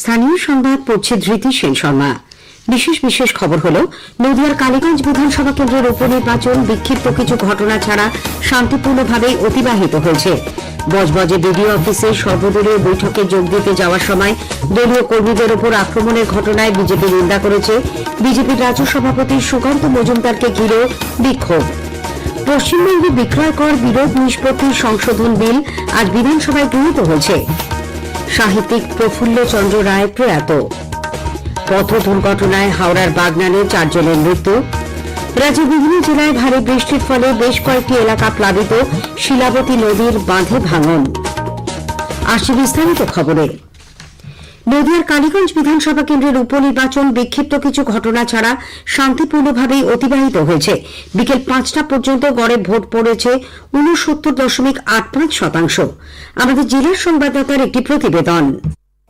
স্থানীয় সংবাদ পড়ছে ধৃতি সেন শর্মা। বিশেষ বিশেষ খবর হল, নদিয়ার কালীগঞ্জ বিধানসভা কেন্দ্রের উপনির্বাচন বিক্ষিপ্ত কিছু ঘটনা ছাড়া শান্তিপূর্ণভাবেই অতিবাহিত হয়েছে। বজবজে বিডিও অফিসে সর্বদলীয় বৈঠকে যোগ দিতে যাওয়ার সময় দলীয় কর্মীদের উপর আক্রমণের ঘটনায় বিজেপি নিন্দা করেছে। বিজেপির রাজ্য সভাপতি সুকান্ত মজুমদারকে ঘিরেও বিক্ষোভ। পশ্চিমবঙ্গে বিক্রয় কর বিরোধ নিষ্পত্তি সংশোধন বিল আজ বিধানসভায় গৃহীত হয়েছে। সাহিত্যিক প্রফুল্ল চন্দ্র রায় প্রয়াত। পথ দুর্ঘটনায় হাওড়ার বাগনানে চারজনের মৃত্যু। রাজ্যের বিভিন্ন জেলায় ভারী বৃষ্টির ফলে বেশ কয়েকটি এলাকা প্লাবিত শিলাবতী নদীর বাঁধে ভাঙন। আসছে বিস্তারিত খবরে। নদিয়ার কালীগঞ্জ বিধানসভা কেন্দ্রের উপনির্বাচন বিক্ষিপ্ত কিছু ঘটনা ছাড়া শান্তিপূর্ণভাবেই অতিবাহিত হয়েছে। বিকেল পাঁচটা পর্যন্ত গড়ে ভোট পড়েছে উনসত্তর দশমিক আট পাঁচ শতাংশ। আমাদের জেলার সংবাদদাতার একটি প্রতিবেদন।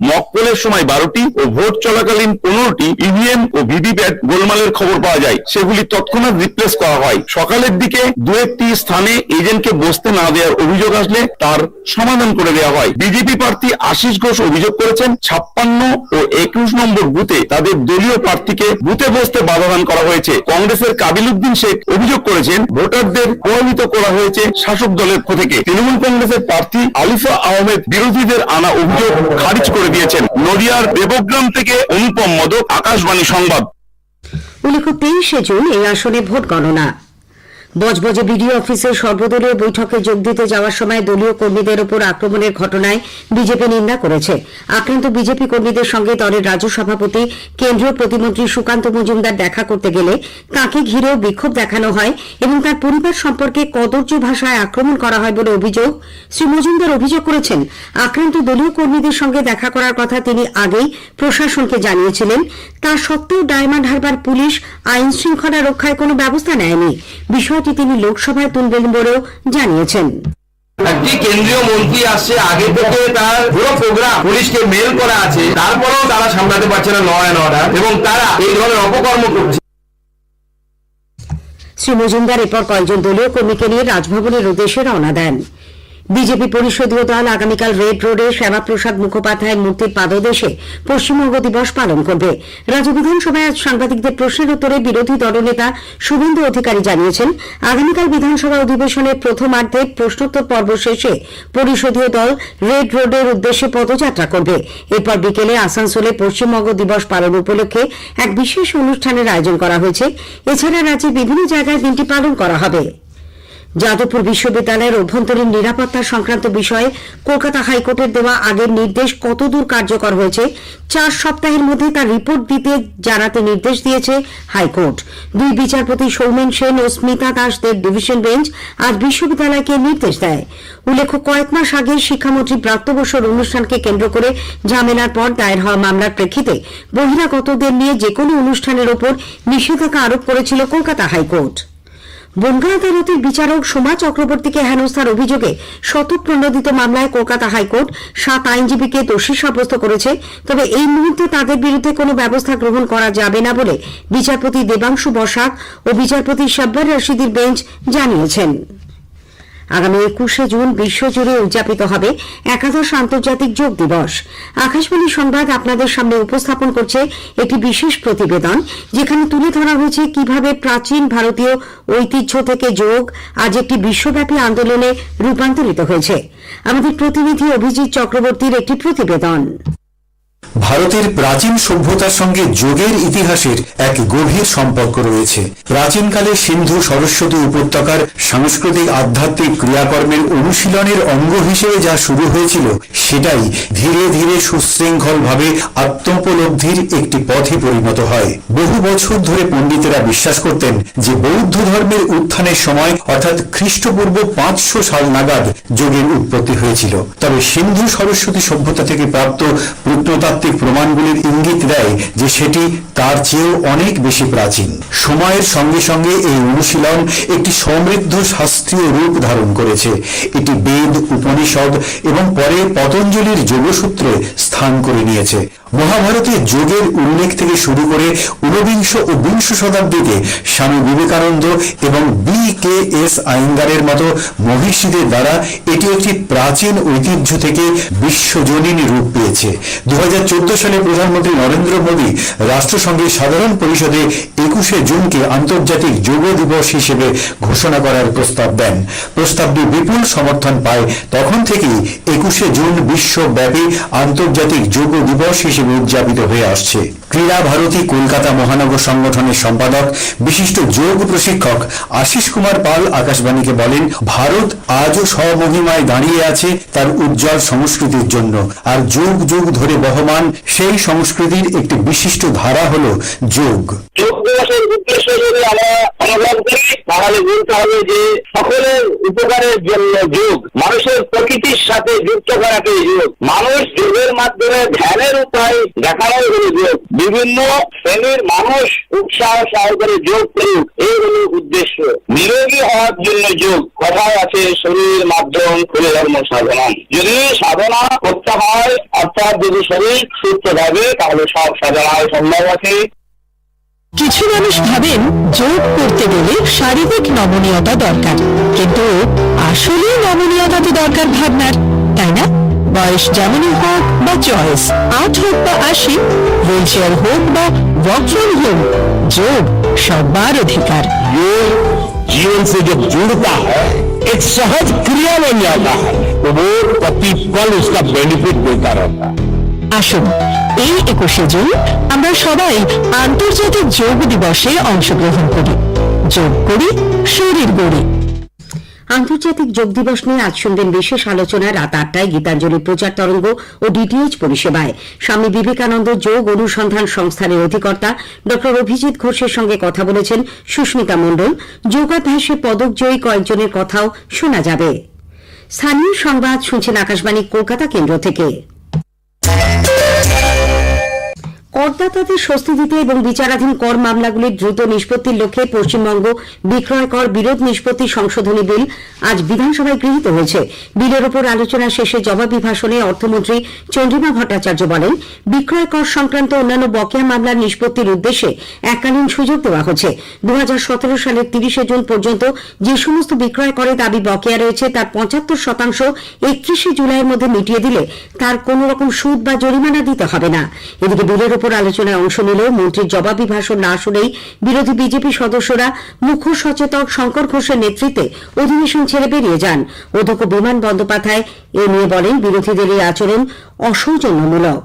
মকপলের সময় বারোটি ও ভোট চলাকালীন পনেরোটি ইভিএম ও ভিভিপ্যাট গোলমালের খবর পাওয়া যায়। সেগুলি তৎক্ষণাৎ রিপ্লেস করা হয়। সকালের দিকে দু একটি স্থানে এজেন্টকে বসতে না দেওয়ার অভিযোগ আসলে তার সমাধান করে দেওয়া হয়। বিজেপি প্রার্থী আশিস ঘোষ অভিযোগ করেছেন, ছাপ্পান্ন ও একুশ নম্বর বুথে তাদের দলীয় প্রার্থীকে বুথে বসতে বাধাদান করা হয়েছে। কংগ্রেসের কাবিল উদ্দিন শেখ অভিযোগ করেছেন, ভোটারদের প্রভাবিত করা হয়েছে শাসক দলের থেকে। তৃণমূল কংগ্রেসের প্রার্থী আলিফা আহমেদ বিরোধীদের আনা অভিযোগ খারিজ করে দিয়েছেন। নদিয়ার দেবগ্রাম থেকে অনুপম মদক, আকাশবাণী সংবাদ। উল্লেখ্য তেইশে জুন এই আসনে ভোট গণনা। বজবজে বিডিও অফিসের সর্বদলীয় বৈঠকে যোগ দিতে যাওয়ার সময় দলীয় কর্মীদের উপর আক্রমণের ঘটনায় বিজেপি নিন্দা করেছে। আক্রান্ত বিজেপি কর্মীদের সঙ্গে দলের রাজ্য সভাপতি, কেন্দ্রীয় প্রতিমন্ত্রী সুকান্ত মজুমদার দেখা করতে গেলে তাকে ঘিরেও বিক্ষোভ দেখানো হয় এবং তার পরিবার সম্পর্কে কদর্য ভাষায় আক্রমণ করা হয় বলে অভিযোগ শ্রী মজুমদার অভিযোগ করেছেন। আক্রান্ত দলীয় কর্মীদের সঙ্গে দেখা করার কথা তিনি আগেই প্রশাসনকে জানিয়েছিলেন। তা সত্ত্বেও ডায়মন্ড হারবার পুলিশ আইন শৃঙ্খলা রক্ষায় কোনো ব্যবস্থা নেয়নি। বিষয়টি তিনি লোকসভায় তুলবেন বলেও জানিয়েছেন। একটি কেন্দ্রীয় মন্ত্রী আসছে আগে থেকে তার পুরো প্রোগ্রাম পুলিশকে মেল করা আছে তারপরেও তারা সামলাতে পারছে না ল অ্যান্ড অর্ডার এবং তারা এই ধরনের অপকর্ম করছে। শ্রী মজুমদার এরপর কয়েকজন দলীয় কর্মীকে নিয়ে রাজভবনের উদ্দেশ্যে রওনা দেন। বিজেপি পরিষদীয় দল আগামীকাল রেড রোডে শ্যামাপ্রসাদ মুখোপাধ্যায়ের মূর্তির পাদদেশে পশ্চিমবঙ্গ দিবস পালন করবে। রাজ্য বিধানসভায় আজ সাংবাদিকদের প্রশ্নের উত্তরে বিরোধী দলনেতা শুভেন্দু অধিকারী জানিয়েছেন, আগামীকাল বিধানসভা অধিবেশনের প্রথমার্ধে প্রশ্নোত্তর পর্ব শেষে পরিষদীয় দল রেড রোডের উদ্দেশ্যে পদযাত্রা করবে। এরপর বিকেলে আসানসোলে পশ্চিমবঙ্গ দিবস পালন উপলক্ষে এক বিশেষ অনুষ্ঠানের আয়োজন করা হয়েছে। এছাড়া রাজ্যের বিভিন্ন জায়গায় দিনটি পালন করা হবে। যাদবপুর বিশ্ববিদ্যালয়ের অভ্যন্তরীণ নিরাপত্তা সংক্রান্ত বিষয়ে কলকাতা হাইকোর্টের দেওয়া আগের নির্দেশ কতদূর কার্যকর হয়েছে, চার সপ্তাহের মধ্যে তার রিপোর্ট দিতে জানাতে নির্দেশ দিয়েছে হাইকোর্ট। দুই বিচারপতি সৌমেন সেন ও স্মিতা দাসদের ডিভিশন বেঞ্চ আজ বিশ্ববিদ্যালয়কে নির্দেশ দেয়। উল্লেখ্য, কয়েক মাস আগে শিক্ষামন্ত্রী বসুর অনুষ্ঠানকে কেন্দ্র করে ঝামেলার পর দায়ের হওয়া মামলার প্রেক্ষিতে বহিরাগতদের নিয়ে যেকোনো অনুষ্ঠানের ওপর নিষেধাজ্ঞা আরোপ করেছিল কলকাতা হাইকোর্ট। বনগাঁ আদালতের বিচারক সোমা চক্রবর্তীকে হেনস্থার অভিযোগে শতপ্রণোদিত মামলায় কলকাতা হাইকোর্ট সাত আইনজীবীকে দোষী সাব্যস্ত করেছে। তবে এই মুহূর্তে তাদের বিরুদ্ধে কোনো ব্যবস্থা গ্রহণ করা যাবে না বলে বিচারপতি দেবাংশু বসাক ও বিচারপতি সাব্বার রশিদির বেঞ্চ জানিয়েছেন। আগামী একুশে জুন বিশ্বজুড়ে উদযাপিত হবে একাদশ আন্তর্জাতিক যোগ দিবস। আকাশবাণী সংবাদ আপনাদের সামনে উপস্থাপন করছে একটি বিশেষ প্রতিবেদন, যেখানে তুলে ধরা হয়েছে কীভাবে প্রাচীন ভারতীয় ঐতিহ্য থেকে যোগ আজ একটি বিশ্বব্যাপী আন্দোলনে রূপান্তরিত হয়েছে। আমাদের প্রতিনিধি অভিজিৎ চক্রবর্তীর একটি প্রতিবেদন। ভারতের প্রাচীন সভ্যতার সঙ্গে যোগের ইতিহাসের এক গভীর সম্পর্ক রয়েছে। প্রাচীনকালে সিন্ধু সরস্বতী উপত্যকার সাংস্কৃতিক আধ্যাত্মিক ক্রিয়াকর্মের অনুশীলনের অঙ্গ হিসেবে যা শুরু হয়েছিল, সেটাই ধীরে ধীরে সুশৃঙ্খলভাবে আত্মোপলব্ধির একটি পথে পরিণত হয়। বহু বছর ধরে পণ্ডিতেরা বিশ্বাস করতেন যে বৌদ্ধ ধর্মের উত্থানের সময়, অর্থাৎ খ্রিস্টপূর্ব পাঁচশো সাল নাগাদ যোগের উৎপত্তি হয়েছিল। তবে সিন্ধু সরস্বতী সভ্যতা থেকে প্রাপ্ত প্রত্নতাত্ত্বিক প্রমাণগুলির ইঙ্গিত দেয় যে সেটি তার চেয়েও অনেক বেশি প্রাচীন। সময়ের সঙ্গে সঙ্গে এই অনুশীলন একটি সমৃদ্ধ শাস্ত্রীয় রূপ ধারণ করেছে। এটি বেদ, উপনিষদ এবং পরে পতঞ্জলির যোগসূত্রে স্থান করে নিয়েছে। মহাভারতে যোগের উল্লেখ থেকে শুরু করে ঊনবিংশ ও বিংশ শতাব্দীতে স্বামী বিবেকানন্দ এবং বি কে এস আইঙ্গারের মতো মহিষীদের দ্বারা এটি একটি প্রাচীন ঐতিহ্য থেকে বিশ্বজনীন রূপ পেয়েছে। দু হাজার সালে প্রধানমন্ত্রী নরেন্দ্র মোদী রাষ্ট্রসংঘের সাধারণ পরিষদে একুশে জুনকে আন্তর্জাতিক যোগ দিবস হিসেবে ঘোষণা করার প্রস্তাব দেন। প্রস্তাবটি বিপুল সমর্থন পায়। তখন থেকেই একুশে জুন বিশ্বব্যাপী আন্তর্জাতিক যোগ দিবস হিসেবে উদযাপিত হয়ে আসছে। ক্রীড়া ভারতী কলকাতা মহানগর সংগঠনের সম্পাদক, বিশিষ্ট যোগ প্রশিক্ষক আশিস কুমার পাল আকাশবাণীকে বলেন, ভারত আজও স্বমহিমায় দাঁড়িয়ে আছে তার উজ্জ্বল সংস্কৃতির জন্য। আর যুগ যুগ ধরে বহমান সেই সংস্কৃতির একটি বিশিষ্ট ধারা হল যোগ। যোগ দিবসের উদ্দেশ্য যদি আমরা অনুভব করি, তাহলে বলতে হবে যে সকলের উপকারের জন্য যোগ, মানুষের প্রকৃতির সাথে যুক্ত করাকে যোগ। মানুষ যোগের মাধ্যমে ধ্যানের উপায় যোগ। বিভিন্ন শ্রেণির মানুষ উৎসাহ সহকারে যোগ করুক, এই উদ্দেশ্য। নিরোগী হওয়ার জন্য যোগ, কথায় আছে শরীর মাধ্যম খুলে ধর্ম, সাধনা। যদি সাধনা করতে হয়, অর্থাৎ যদি শরীর সুস্থ থাকে তাহলে সব সাধনায় সম্ভব আছে কিছু মানুষ ভাবেন যোগ করতে গেলে শারীরিক নমনীয়তা দরকার কিন্তু আসলে নমনীয়তা তো দরকার ভাবনার তাই না বয়স যেমনই হোক বা চয়েস আট হোক বা আশি হুইল চেয়ার হোক বা ওয়ার্ক ফ্রম হোম যোগ সবার অধিকার योग जीवन से जब जुड़ता है एक सहज क्रिया बन जाता है तो वो प्रतिपल उसका बेनिफिट देता रहता है আসুন, এই একুশে জুন আমরা সবাই আন্তর্জাতিক যোগ দিবসে অংশগ্রহণ করি। যোগ করি, শরীর গড়ি। আন্তর্জাতিক যোগ দিবস নিয়ে আজ শুনবেন বিশেষ আলোচনা। রাত আটটায় গীতাঞ্জলি প্রচার তরঙ্গ ও ডিটিএইচ পরিষেবায়। স্বামী বিবেকানন্দ যোগ অনুসন্ধান সংস্থানের অধিকর্তা ড. অভিজিৎ ঘোষের সঙ্গে কথা বলেছেন সুস্মিতা মণ্ডল। যোগাভ্যাসে পদক জয়ী কয়েকজনের কথাও শোনা যাবে। স্থানীয় সংবাদ শুনছেন আকাশবাণী কলকাতা কেন্দ্র থেকে। করদাতাদের স্বস্তি দিতে এবং বিচারাধীন কর মামলাগুলির দ্রুত নিষ্পত্তির লক্ষ্যে পশ্চিমবঙ্গ বিক্রয় কর বিরোধ নিষ্পত্তি সংশোধনী বিল আজ বিধানসভায় গৃহীত হয়েছে। বিলের ওপর আলোচনা শেষে জবাবি ভাষণে অর্থমন্ত্রী চন্দ্রিমা ভট্টাচার্য বলেন, বিক্রয় কর সংক্রান্ত অন্যান্য বকেয়া মামলার নিষ্পত্তির উদ্দেশ্যে এককালীন সুযোগ দেওয়া হচ্ছে। দু হাজার সতেরো সালের তিরিশে জুন পর্যন্ত যে সমস্ত বিক্রয় করে দাবি বকেয়া রয়েছে, তার পঁচাত্তর শতাংশ একত্রিশে জুলাইয়ের মধ্যে মিটিয়ে দিলে তার কোন রকম সুদ বা জরিমানা দিতে হবে না। এদিকে বিলের ওপর আলোচনায় অংশ নিলেও মন্ত্রীর জবাবি ভাষণ না শুনেই বিরোধী বিজেপি সদস্যরা মুখ্য সচেতক শঙ্কর ঘোষের নেতৃত্বে অধিবেশন ছেড়ে বেরিয়ে যান। অধ্যক্ষ বিমান বন্দ্যোপাধ্যায় এ নিয়ে বলেন, বিরোধীদের এই আচরণ অসৌজন্যমূলক।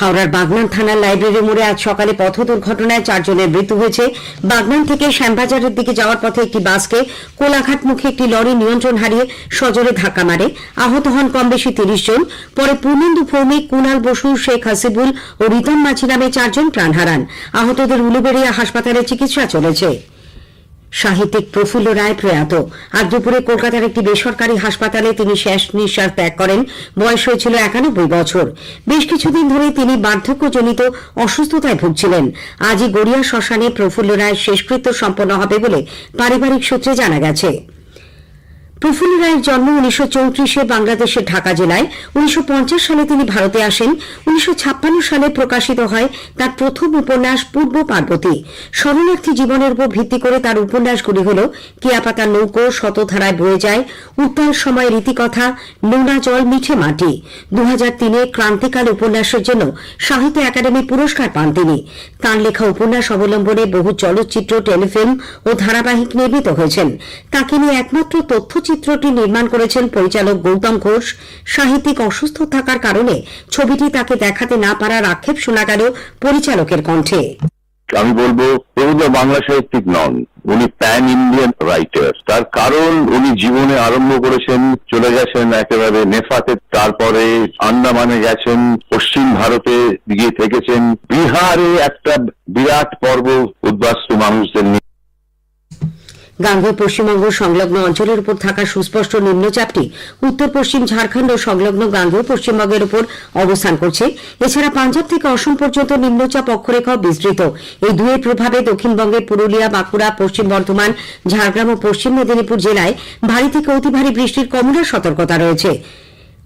হাওড়ার বাগনান থানার লাইব্রেরি মোড়ে আজ সকালে পথ দুর্ঘটনায় চারজনের মৃত্যু হয়েছে। বাগনান থেকে শ্যামবাজারের দিকে যাওয়ার পথে একটি বাসকে কোলাঘাট মুখে একটি লরি নিয়ন্ত্রণ হারিয়ে সজোরে ধাক্কা মারে। আহত হন কম বেশি তিরিশ জন। পরে পূর্ণেন্দু ভৌমিক কুণাল বসু, শেখ হাসিবুল ও রিতম মাঝি নামে চারজন প্রাণ হারান। আহতদের উলুবেড়িয়া হাসপাতালে চিকিৎসা চলেছে। সাহিত্যিক প্রফুল্ল রায় প্রয়াত। আজ দুপুরে কলকাতার একটি বেসরকারি হাসপাতালে তিনি শেষ নিঃশ্বাস ত্যাগ করেন। বয়স হয়েছিল একানব্বই বছর। বেশ কিছুদিন ধরে তিনি বার্ধক্যজনিত অসুস্থতায় ভুগছিলেন। আজই গড়িয়া শ্মশানে প্রফুল্ল রায়ের শেষকৃত্য সম্পন্ন হবে বলে পারিবারিক সূত্রে জানা গেছে। প্রফুল্ল রায়ের জন্ম উনিশশো চৌত্রিশে বাংলাদেশের ঢাকা জেলায়। উনিশশো পঞ্চাশ সালে তিনি ভারতে আসেন। উনিশশো সালে প্রকাশিত হয় তার প্রথম উপন্যাস পূর্ব পার্বতী। শরণার্থী জীবনের উপর ভিত্তি করে তার উপন্যাসগুলি হল, কিয়াপাতা নৌকো, শতধারায় বয়ে যায়, উত্তাল সময় রীতিকথা, নোনা জল মিঠে মাটি। দু তিনে ক্রান্তিকাল উপন্যাসের জন্য সাহিত্য একাডেমি পুরস্কার পান তিনি। তাঁর লেখা উপন্যাস অবলম্বনে বহু চলচ্চিত্র, টেলিফিল্ম ও ধারাবাহিক নির্মিত হয়েছেন। তাকে নিয়ে একমাত্র তথ্যচিত্রটি নির্মাণ করেছেন পরিচালক গৌতম ঘোষ। সাহিত্যিক অসুস্থ থাকার কারণে ছবিটি তাকে দেখাতে না পারার আক্ষেপ শোনা গেল পরিচালকের কণ্ঠে। আমি বলব প্রভুদ বাংলা সাহিত্যিক নন। উনি প্যান ইন্ডিয়ান রাইটার। তার কারণ, উনি জীবনে আরম্ভ করেছেন, চলে গেছেন একেবারে নেফাতে, তারপরে আন্দামানে গেছেন, পশ্চিম ভারতে গিয়ে থেকেছেন। বিহারে একটা বিরাট পর্ব উদ্বাস্তু মানুষদের নিয়ে। গাঙ্গেয় পশ্চিমবঙ্গ সংলগ্ন অঞ্চলের উপর থাকা সুস্পষ্ট নিম্নচাপটি উত্তর পশ্চিম ঝাড়খণ্ড ও সংলগ্ন গাঙ্গেয় পশ্চিমবঙ্গের উপর অবস্থান করছে। এছাড়া পাঞ্জাব থেকে অসম পর্যন্ত নিম্নচাপ অক্ষরেখাও বিস্তৃত। এই দুয়ের প্রভাবে দক্ষিণবঙ্গের পুরুলিয়া, বাঁকুড়া, পশ্চিম বর্ধমান, ঝাড়গ্রাম ও পশ্চিম মেদিনীপুর জেলায় ভারী থেকে অতি ভারী বৃষ্টির কমলার সতর্কতা রয়েছে।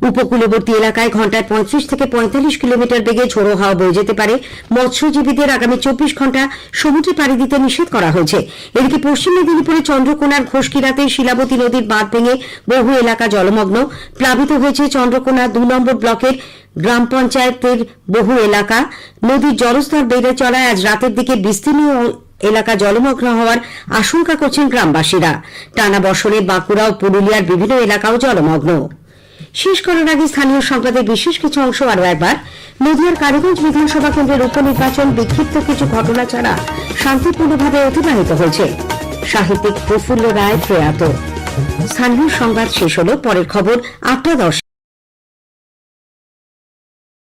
উপকূলবর্তী এলাকায় ঘন্টায় পঁয়ত্রিশ থেকে পঁয়তাল্লিশ কিলোমিটার বেগে ঝোড়ো হাওয়া বয়ে যেতে পারে। মৎস্যজীবীদের আগামী চব্বিশ ঘণ্টা সমুদ্রে পাড়ি দিতে নিষেধ করা হয়েছে। এদিকে পশ্চিম মেদিনীপুরে চন্দ্রকোনার ঘোষকিরাতে শিলাবতী নদীর বাঁধ ভেঙে বহু এলাকা জলমগ্ন। প্লাবিত হয়েছে চন্দ্রকোনা দু নম্বর ব্লকের গ্রাম পঞ্চায়েতের বহু এলাকা। নদীর জলস্তর বেড়ে চলায় আজ রাতের দিকে বিস্তীর্ণ এলাকা জলমগ্ন হওয়ার আশঙ্কা করছেন গ্রামবাসীরা। টানা বছরে বাঁকুড়া ও পুরুলিয়ার বিভিন্ন এলাকাও জলমগ্ন। শেষ করার আগে স্থানীয় সংবাদের বিশেষ কিছু অংশ আরও একবার। নদিয়ার কালীগঞ্জ বিধানসভা কেন্দ্রের উপনির্বাচন বিক্ষিপ্ত কিছু ঘটনা ছাড়া শান্তিপূর্ণভাবে অতিবাহিত হয়েছে। সাহিত্যিক প্রফুল্ল রায় প্রয়াত। স্থানীয় সংবাদ শেষ হল, পরের খবর আটটা দশে।